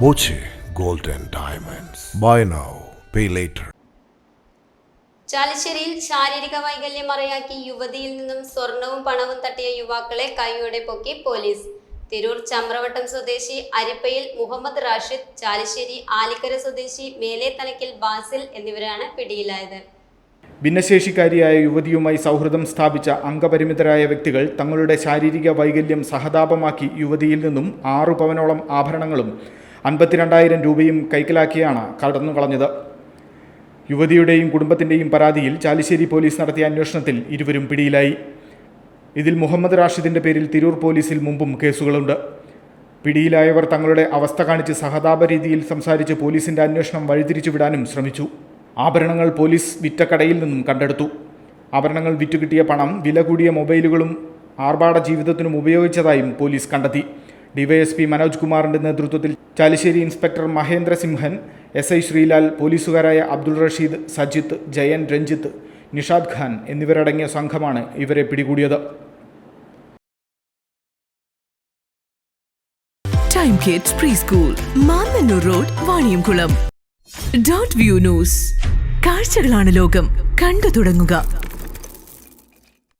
Gold and Diamonds. Buy now, pay later. ചാലിശ്ശേരിയിൽ ശാരീരിക വൈകല്യം മറയാക്കി യുവതിയിൽ നിന്നും സ്വർണവും പണവും തട്ടിയ യുവാക്കളെ കൈയോടെ പൊക്കി പോലീസ് തിരൂർ ചമ്രവട്ടം സ്വദേശി അരിപ്പയിൽ മുഹമ്മദ് റാഷിദ് ചാലിശ്ശേരി ആലിക്കര സ്വദേശി മേലെ തലക്കിൽ ബാസിൽ എന്നിവരാണ് പിടിയിലായത് ഭിന്നശേഷിക്കാരിയായ യുവതിയുമായി സൗഹൃദം സ്ഥാപിച്ച അംഗപരിമിതരായ വ്യക്തികൾ തങ്ങളുടെ ശാരീരിക വൈകല്യം സഹതാപമാക്കി യുവതിയിൽ നിന്നും ആറു പവനോളം ആഭരണങ്ങളും അൻപത്തിരണ്ടായിരം രൂപയും കൈക്കലാക്കിയാണ് കടന്നു കളഞ്ഞത് യുവതിയുടെയും കുടുംബത്തിന്റെയും പരാതിയിൽ ചാലിശ്ശേരി പോലീസ് നടത്തിയ അന്വേഷണത്തിൽ ഇരുവരും പിടിയിലായി. ഇതിൽ മുഹമ്മദ് റാഷിദിന്റെ പേരിൽ തിരൂർ പോലീസിൽ മുമ്പും കേസുകളുണ്ട്. പിടിയിലായവർ തങ്ങളുടെ അവസ്ഥ കാണിച്ച് സഹതാപ രീതിയിൽ സംസാരിച്ച് പോലീസിന്റെ അന്വേഷണം വഴിതിരിച്ചുവിടാനും ശ്രമിച്ചു. ആഭരണങ്ങൾ പോലീസ് വിറ്റ കടയിൽ നിന്നും കണ്ടെടുത്തു. ആഭരണങ്ങൾ വിറ്റുകിട്ടിയ പണം വില കൂടിയ മൊബൈലുകളും ആർഭാട ജീവിതത്തിനും ഉപയോഗിച്ചതായും പോലീസ് കണ്ടെത്തി. ഡിവൈഎസ്പി മനോജ് കുമാറിന്റെ നേതൃത്വത്തിൽ Chalissery inspector Mahendra Simhan S I Sreelal പോലീസുകാരായ Abdul Rasheed Sajith Jayan Ranjith Nishad Khan എന്നിവരടങ്ങിയ സംഘമാണ് ഇവരെ പിടികൂടിയത്. Time kids preschool road Vaniyamkulam dot view news കാഴ്ചകളാണ് ലോകം. കണ്ടു തുടങ്ങുക.